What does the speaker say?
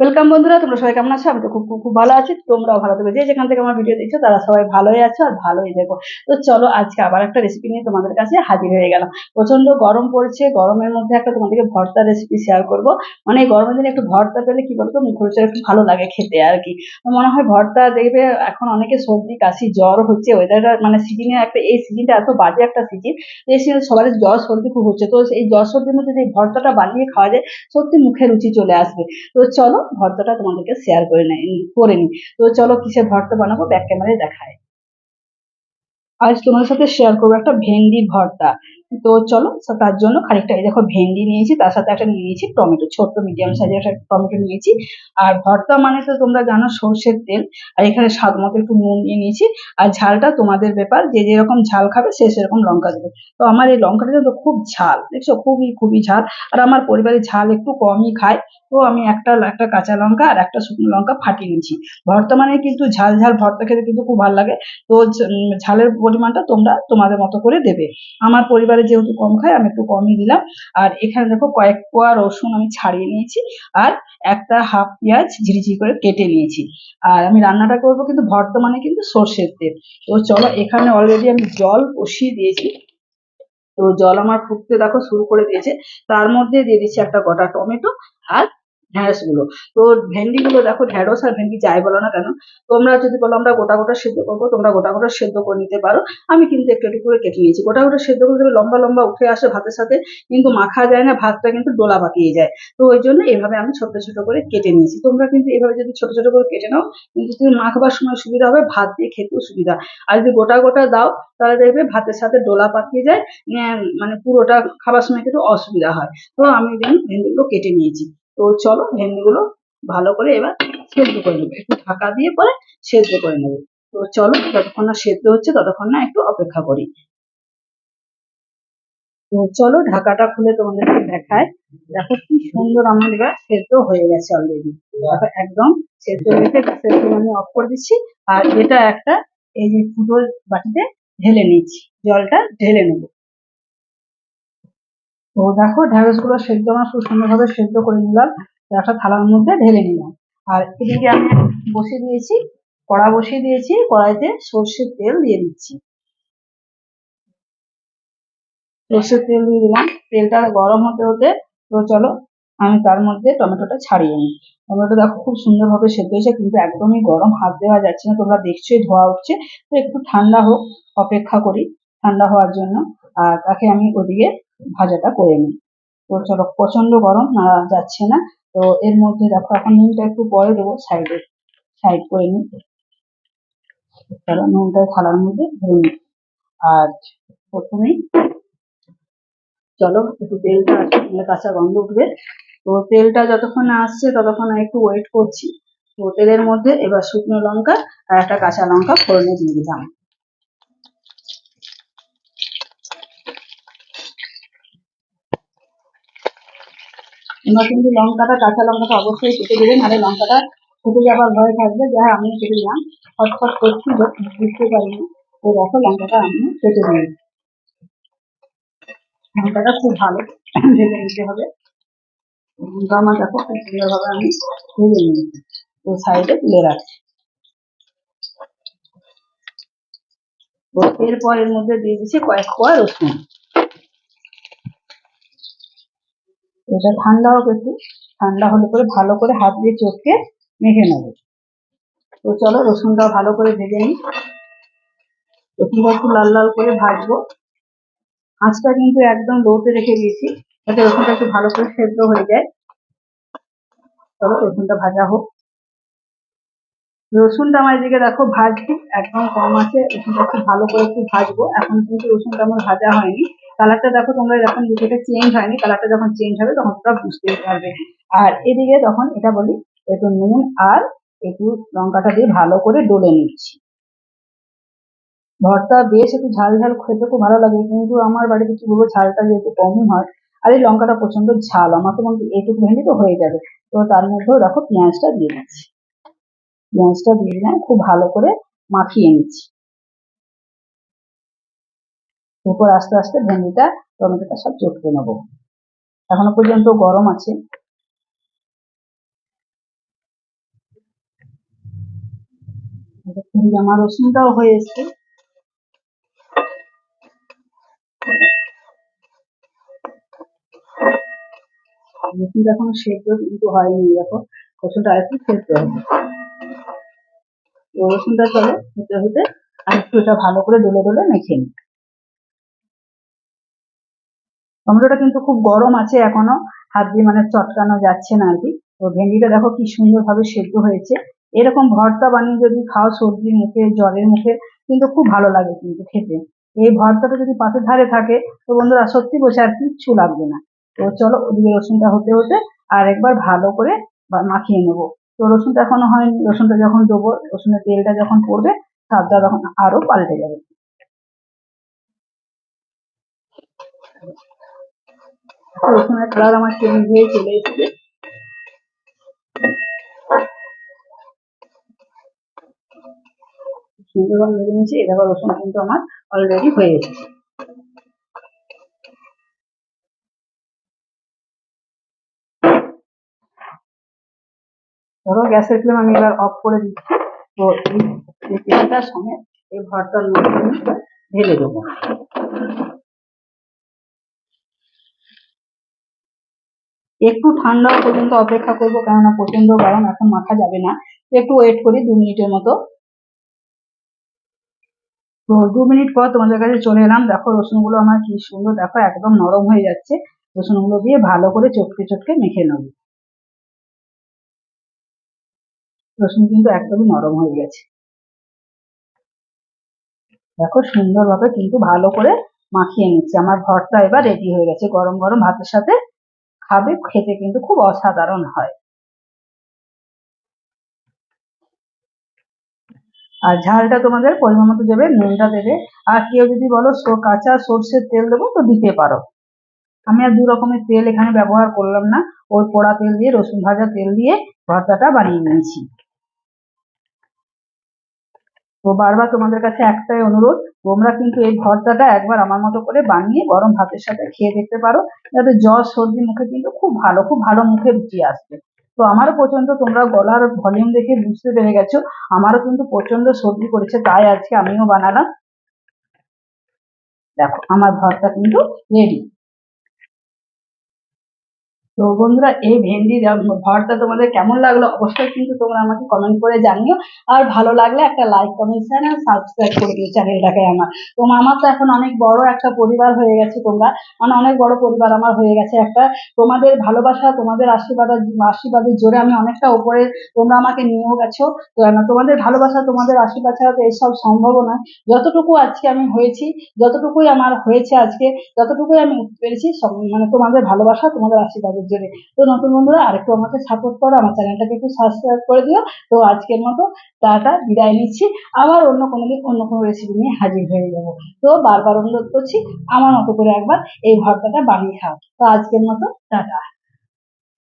Welcome বন্ধুরা, তোমরা সবাই কেমন আছো? আমি তো খুব খুব ভালো আছি। তোমরাও ভালো থাকবে যে যেখান থেকে আমার ভিডিও দেখছ, তারা সবাই ভালোই আছো আর ভালোই দেখো তো চলো, আজকে আবার একটা রেসিপি নিয়ে তোমাদের কাছে হাজির হয়ে গেলাম। প্রচণ্ড গরম পড়ছে। গরমের মধ্যে একটা তোমাদেরকে ভর্তা রেসিপি শেয়ার করব। মানে এই গরমের দিনে একটু ভর্তা পেলে কি বলতো মুখ রুচি একটু ভালো লাগে খেতে আর কি। মনে হয় ভর্তা দেখবে এখন অনেকে সর্দি, কাশি, জ্বর হচ্ছে। ওয়েদারটা মানে সিজনে একটা, এই সিজনটা এত বাজে একটা সিজন এই সিজনে সবার জ্বর, সর্দি খুব হচ্ছে। তো এই জ্বর, সর্দির মধ্যে যদি ভর্তাটা বানিয়ে খাওয়া যায়, সত্যি মুখে রুচি চলে আসবে। তো চলো ভর্তাটা তোমাদেরকে শেয়ার করে নেই, করে নিই তো চলো কিসে ভর্তা বানাবো? ব্যাক ক্যামেরায় দেখায়। আজ তোমাদের সাথে শেয়ার করব একটা ভেন্ডি ভর্তা। তো চলো তার জন্য খানিকটা দেখো ভেন্ডি নিয়েছি, তার সাথে একটা নিয়ে নিয়েছি টমেটো, ছোট্ট মিডিয়াম সাইজের একটা টমেটো নিয়েছি। আর ভর্তা মানে তো তোমরা জানো সর্ষের তেল, আর এখানে স্বাদ মতো একটু নুন নিয়ে নিয়েছি। আর ঝালটা তোমাদের ব্যাপার, যে যেরকম ঝাল খাবে সে সেরকম লঙ্কা দেবে। তো আমার এই লঙ্কাটা কিন্তু খুব ঝাল, দেখছ? খুবই খুবই ঝাল। আর আমার পরিবারে ঝাল একটু কমই খায়। তো আমি একটা একটা কাঁচা লঙ্কা আর একটা শুকনো লঙ্কা ফাটিয়ে নিয়েছি। ভর্তা মানে কিন্তু ঝাল ঝাল ভর্তা খেতে কিন্তু খুব ভালো লাগে। তো ঝালের পরিমাণটা তোমরা তোমাদের মতো করে দেবে। আমার পরিবারে যেহেতু কম খায়, আমি একটু কমই দিলাম। আর এখানে দেখো কয়েক পোয়া রসুন আমি ছাড়িয়ে নিয়েছি আর একটা হাফ পেঁয়াজ ঝিরিঝিরি করে কেটে নিয়েছি। আর আমি রান্নাটা করব কিন্তু ভর্তা মানে কিন্তু সর্ষের তেল। তো চলো এখানে অলরেডি আমি জল বসিয়ে দিয়েছি। তো জল আমার ফুটতে দেখো শুরু করে দিয়েছে। তার মধ্যে দিয়ে দিচ্ছি একটা গোটা টমেটো আর ঢ্যাঁড়সগুলো তো ভেন্ডি গুলো দেখো, ঢ্যাঁড়স আর ভেন্ডি যাই বলো না কেন, তোমরা যদি বলো আমরা গোটা গোটা সেদ্ধ করব, তোমরা গোটা গোটা সেদ্ধ করে নিতে পারো। আমি কিন্তু একটু একটু করে কেটে নিয়েছি। গোটা গোটা সেদ্ধ করে লম্বা লম্বা উঠে আসে ভাতের সাথে, কিন্তু মাখা যায় না, ভাতটা কিন্তু ডোলা পাকিয়ে যায়। তো ওই জন্য এভাবে আমি ছোট ছোট করে কেটে নিয়েছি। তোমরা কিন্তু এভাবে যদি ছোট ছোট করে কেটে নাও, কিন্তু তুমি মাখবার সময় সুবিধা হবে, ভাত দিয়ে খেতেও সুবিধা। আর যদি গোটা গোটা দাও, তাহলে দেখবে ভাতের সাথে ডোলা পাকিয়ে যায় মানে পুরোটা খাবার সময় কিন্তু অসুবিধা হয়। তো আমি ভেন্ডিগুলো কেটে নিয়েছি। তো চলো ভেন্ডিগুলো ভালো করে এবার সেদ্ধ করে নেব। একটু ঢাকা দিয়ে পরে সেদ্ধ করে নেব। তো চলো যতক্ষণ না সেদ্ধ হচ্ছে ততক্ষণ না একটু অপেক্ষা করি। তো চলো ঢাকাটা খুলে তোমাদেরকে দেখায় দেখো কি সুন্দর আমার এবার সেদ্ধ হয়ে গেছে অলরেডি দেখো একদম সেদ্ধ হয়ে গেছে ফ্লেম আমি অফ করে দিচ্ছি। আর এটা একটা এই যে ফুটো বাটিতে ঢেলে নিচ্ছি। জলটা ঢেলে নেব। তো দেখো ঢ্যাঁড়সগুলো সেদ্ধ আমার খুব সুন্দরভাবে সেদ্ধ করে নিলাম। একটা থালার মধ্যে ঢেলে নিলাম। আর এদিকে আমি বসিয়ে দিয়েছি, কড়া বসিয়ে দিয়েছি, কড়াইতে সর্ষের তেল দিয়ে দিচ্ছি। সর্ষের তেল দিয়ে দিলাম। তেলটা গরম হতে হতে, তো চলো, আমি তার মধ্যে টমেটোটা ছাড়িয়ে নিই। টমেটো দেখো খুব সুন্দরভাবে সেদ্ধ হয়েছে, কিন্তু একদমই গরম, হাত দেওয়া যাচ্ছে না। তোমরা দেখছোই, ধোয়া উঠছে। তো একটু ঠান্ডা হোক, অপেক্ষা করি ঠান্ডা হওয়ার জন্য। আর তাকে আমি ওদিকে ভাজাটা করে নিই। তো চলো প্রচণ্ড গরম নাড়া যাচ্ছে না। তো এর মধ্যে দেখো, এখন নুনটা একটু পরে দেবো সাইডে সাইড করে নিই। চলো, নুনটা থালার মধ্যে ধরে নিই। আর প্রথমেই চলো, একটু তেলটা আসে তাহলে কাঁচা গন্ধ উঠবে। তো তেলটা যতক্ষণ না আসছে, ততক্ষণ একটু ওয়েট করছি। তো তেলের মধ্যে এবার শুকনো লঙ্কা আর একটা কাঁচা লঙ্কা ফোড়নে দিয়ে দিলাম। তোমরা কিন্তু লঙ্কাটা, কাঁচা লঙ্কাটা অবশ্যই কেটে দেবেন, নাহলে লঙ্কাটা ফুটে যাবার ভয় থাকবে। যা আমি কেটে দিলাম। ফটফট করছি বুঝতে পারিনি। তো দেখো, লঙ্কাটা আমি কেটে দিই লঙ্কাটা খুব ভালো ভেজে নিতে হবে। লঙ্কা দেখো খুব সুন্দরভাবে আমি ভেজে নিয়েছি। তো সাইডে তুলে রাখছি। তো এরপর এর মধ্যে দিয়ে দিচ্ছি কয়েক কোয়া রসুন। এটা ঠান্ডা হোক একটু ঠান্ডা হলে পরে ভালো করে হাত দিয়ে চটকে মেখে নেব। তো চলো রসুনটা ভালো করে ভেজে নিই। রসুনটা একটু লাল লাল করে ভাজবো। আঁচটা কিন্তু একদম লোতে রেখে দিয়েছি, যাতে রসুনটা একটু ভালো করে সেদ্ধ হয়ে যায়। চলো রসুনটা ভাজা হোক। রসুনটা আমার এদিকে দেখো ভাজছি, একদম কম আছে। রসুনটা একটু ভালো করে একটু ভাজবো। এখন কিন্তু রসুনটা আমার ভাজা হয়নি। কালারটা দেখো, তোমরা যখন দিকে চেঞ্জ হয়নি কালারটা যখন চেঞ্জ হবে, তখন তোমরা বুঝতে পারবে। আর এদিকে তখন এটা বলি, একটু নুন আর একটু লঙ্কাটা দিয়ে ভালো করে ডলে নিচ্ছি। ভর্তা বেশ একটু ঝাল ঝাল, খেতে খুব ভালো লাগে, কিন্তু আমার বাড়িতে কি বলব, ঝালটা যেহেতু কমই হয়, আর এই লঙ্কাটা প্রচণ্ড ঝাল, আমার তো মনে এইটুকু ভেন্ডি তো হয়ে যাবে। তো তার মধ্যেও দেখো পেঁয়াজটা দিয়ে দিচ্ছি। পেঁয়াজটা দিয়ে দিলাম, খুব ভালো করে মাখিয়ে নিচ্ছি। এরপর আস্তে আস্তে ভেন্ডিটা, টমেটোটা সব চটকে নেব। এখনও পর্যন্ত গরম আছে। আমার রসুনটাও হয়ে এসছে। রসুনটা এখনও সেদ্ধ কিন্তু হয়নি, দেখো রসুনটা আরেকটু সেদ্ধ হবে। রসুনটা চলে হতে হতে আর একটু এটা ভালো করে ডলে ডলে মেখে নিই। টমেটোটা কিন্তু খুব গরম আছে এখনও। হাত দিয়ে মানে চটকানো যাচ্ছে না আর কি। তো ভেন্ডিটা দেখো কি সুন্দরভাবে সেদ্ধ হয়েছে। এরকম ভর্তা বানিয়ে যদি খাও সবজির মুখে, জলের মুখে, কিন্তু খুব ভালো লাগে কিন্তু খেতে। এই ভর্তাটা যদি পাশের ধারে থাকে, তো বন্ধুরা সত্যি বসে আর কিচ্ছু লাগবে না। তো চলো ওদিকে রসুনটা হতে হতে আর একবার ভালো করে মাখিয়ে নেব। তো রসুনটা এখনও হয়নি। রসুনটা যখন দেবো, রসুনের তেলটা যখন পড়বে, স্বাদটা তখন আরও পাল্টে যাবে। রসুনের কালার আমার চেঞ্জ হয়ে চলে এসেছে। রসুন কিন্তু আমার অলরেডি হয়ে ধরো গ্যাসের এবার অফ করে তো সঙ্গে এই ঢেলে দেবো। একটু ঠান্ডা পর্যন্ত অপেক্ষা করব, কেননা প্রচণ্ড গরম, এখন মাখা যাবে না। একটু ওয়েট করি দু মিনিটের মতো। তো দু মিনিট পর তোমাদের কাছে চলে এলাম। দেখো রসুনগুলো আমার কি সুন্দর, দেখো একদম নরম হয়ে যাচ্ছে। রসুনগুলো দিয়ে ভালো করে চটকে চটকে মেখে নেব। রসুন কিন্তু একদমই নরম হয়ে গেছে। দেখো সুন্দরভাবে কিন্তু ভালো করে মাখিয়ে নিচ্ছে। আমার ভর্তা এবার রেডি হয়ে গেছে। গরম গরম ভাতের সাথে খাবে, খেতে কিন্তু খুব অসাধারণ হয়। আর ঝালটা তোমাদের পরিমাণ মতো দেবে, নুনটা দেবে। আর কেউ যদি বলো কাঁচা সর্ষের তেল দেবো, তো দিতে পারো। আমি আর দু রকমের তেল এখানে ব্যবহার করলাম না। ওই পোড়া তেল দিয়ে, রসুন ভাজা তেল দিয়ে, ভর্তাটা বানিয়ে নিয়েছি। তো বারবার তোমাদের কাছে একটাই অনুরোধ, তোমরা কিন্তু এই ভর্তাটা একবার আমার মতো করে বানিয়ে গরম ভাতের সাথে খেয়ে দেখতে পারো। যাতে জ্বর, সর্দি মুখে কিন্তু খুব ভালো খুব ভালো মুখে রুচি আসবে। তো আমারও প্রচণ্ড তোমরা গলার ভলিউম দেখে বুঝতে পেরে গেছো, আমারও কিন্তু প্রচণ্ড সর্দি করেছে, তাই আজকে আমিও বানালাম। দেখো, আমার ভর্তা কিন্তু রেডি তো বন্ধুরা, এই ভেন্ডি ভর্তা তোমাদের কেমন লাগল অবশ্যই কিন্তু তোমরা আমাকে কমেন্ট করে জানিও। আর ভালো লাগলে একটা লাইক কমেন্ট আর সাবস্ক্রাইব করে দিও চ্যানেলটাকে আমার। তো আমার তো এখন অনেক বড় একটা পরিবার হয়ে গেছে তোমরা। মানে অনেক বড় পরিবার আমার হয়ে গেছে একটা। তোমাদের ভালোবাসা, তোমাদের আশীর্বাদ, আশীর্বাদের জোরে আমি অনেকটা উপরে তোমরা আমাকে নিয়েও গেছো। তো তোমাদের ভালোবাসা, তোমাদের আশীর্বাদ ছাড়া তো এইসব সম্ভব না। যতটুকু আজকে আমি হয়েছি, যতটুকুই আমার হয়েছে আজকে, যতটুকুই আমি পেরেছি মানে তোমাদের ভালোবাসা, তোমাদের আশীর্বাদের জন্য তো নতুন বন্ধুরা, আরেকটু আমাকে সাপোর্ট করো, আমার চ্যানেলটাকে একটু সাবস্ক্রাইব করে দিও। তো আজকের মতো টাটা, বিদায় নিচ্ছি। আবার অন্য কোনো দিন, অন্য কোনো রেসিপি নিয়ে হাজির হয়ে যাব। তো বারবার অনুরোধ করছি, আমার মতো করে একবার এই ভর্তাটা বানিয়ে খাও। তো আজকের মতো টাটা।